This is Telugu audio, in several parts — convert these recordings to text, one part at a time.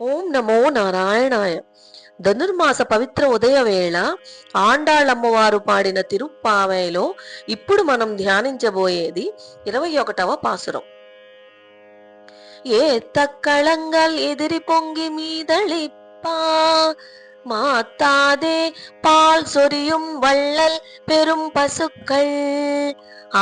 ఓం నమో నారాయణాయ ధనుర్మాస పవిత్ర ఉదయవేళ ఆండాళ్ళమ్మవారు పాడిన తిరుప్పావైలో ఇప్పుడు మనం ధ్యానించబోయేది ఇరవై ఒకటవ పాసురం ఏ తక్కళంగల్ ఎదిరి పొంగి మీదళిప్పా மாத்தாதே பால் சொரியும் வள்ளல் பெரும் பசுக்கள்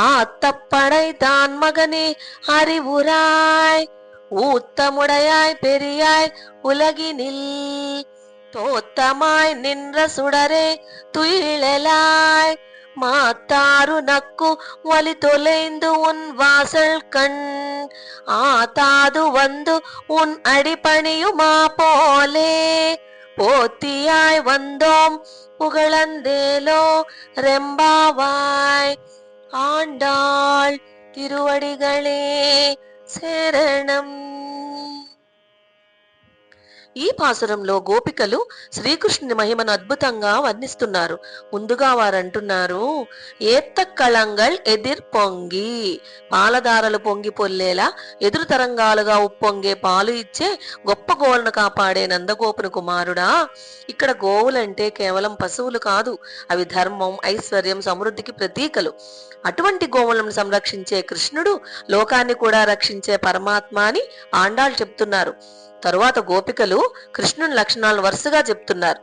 ஆத்தப்படை தான் மகனே அறிவுராய் ஊத்தமுடையாய் பெரியாய் உலகினில் தோத்தமாய் நின்ற சுடரே துயிலலாய் மாத்தாரு நக்கு வலி தொலைந்து உன் வாசல் கண் ஆத்தாது வந்து உன் அடிபணியுமா போலே. போத்தியாய் வந்தோம் புகழந்தேலோ ரெம்பாவாய் ஆண்டாள் திருவடிகளே. శరణం ఈ పాసురంలో గోపికలు శ్రీకృష్ణుని మహిమను అద్భుతంగా వర్ణిస్తున్నారు. ముందుగా వారు అంటున్నారు ఏత్త కళంగల్ ఎదిర్ పొంగి పాలధారలు పొంగి పొల్లేలా ఎదురు తరంగాలుగా ఉప్పొంగే పాలు ఇచ్చే గొప్ప గోవులను కాపాడే నందగోపుని కుమారుడా. ఇక్కడ గోవులంటే కేవలం పశువులు కాదు అవి ధర్మం ఐశ్వర్యం సమృద్ధికి ప్రతీకలు. అటువంటి గోవులను సంరక్షించే కృష్ణుడు లోకాన్ని కూడా రక్షించే పరమాత్మ అని ఆండాలు చెప్తున్నారు. తరువాత గోపికలు కృష్ణుని లక్షణాలు వరుసగా చెప్తున్నారు.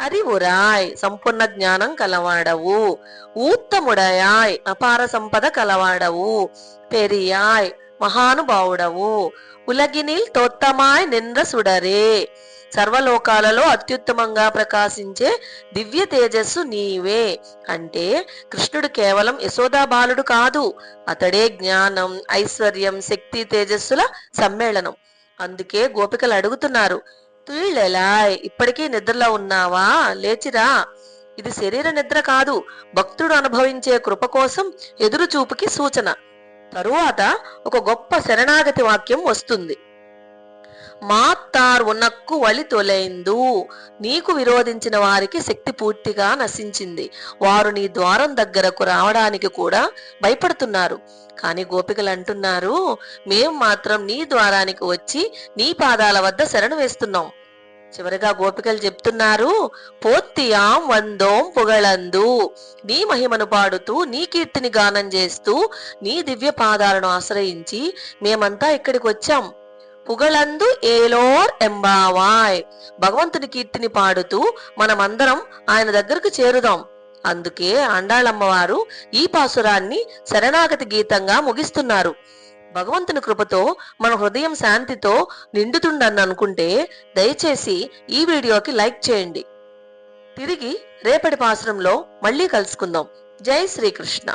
అరివురాయ్ సంపూర్ణ జ్ఞానం కలవాడవు. ఊత్తముడయాయ్ అపార సంపద కలవాడవు. పెరియాయ్ మహానుభావుడవు. ఉలగిని తోత్తమాయ్ నింద్ర సుడరే. సర్వలోకాలలో అత్యుత్తమంగా ప్రకాశించే దివ్య తేజస్సు నీవే. అంటే కృష్ణుడు కేవలం యశోదా బాలుడు కాదు. అతడే జ్ఞానం ఐశ్వర్యం శక్తి తేజస్సుల సమ్మేళనం. అందుకే గోపికలు అడుగుతున్నారు తుయిలెలాయ్ ఇప్పటికీ నిద్రలో ఉన్నావా? లేచిరా. ఇది శరీర నిద్ర కాదు భక్తుడు అనుభవించే కృప కోసం ఎదురుచూపుకి సూచన. తరువాత ఒక గొప్ప శరణాగతి వాక్యం వస్తుంది. మాత్తార్ ఉన్నక్కు వలి తొలైందు. నీకు విరోధించిన వారికి శక్తి పూర్తిగా నశించింది. వారు నీ ద్వారం దగ్గరకు రావడానికి కూడా భయపడుతున్నారు. కాని గోపికలు అంటున్నారు మేం మాత్రం నీ ద్వారానికి వచ్చి నీ పాదాల వద్ద శరణు వేస్తున్నాం. చివరిగా గోపికలు చెప్తున్నారు పోత్తియాం వందోం పొగళందు. నీ మహిమను పాడుతూ నీ కీర్తిని గానం చేస్తూ నీ దివ్య పాదాలను ఆశ్రయించి మేమంతా ఇక్కడికి వచ్చాం. పుగలందు ఏలోర్ ఎంబావాయ్. భగవంతుని కీర్తిని పాడుతూ మనమందరం ఆయన దగ్గరకు చేరుదాం. అందుకే అండాళమ్మవారు ఈ పాసురాన్ని శరణాగతి గీతంగా ముగిస్తున్నారు. భగవంతుని కృపతో మన హృదయం శాంతితో నిండుతుండని అనుకుంటే దయచేసి ఈ వీడియోకి లైక్ చేయండి. తిరిగి రేపటి పాసురంలో మళ్ళీ కలుసుకుందాం. జై శ్రీకృష్ణ.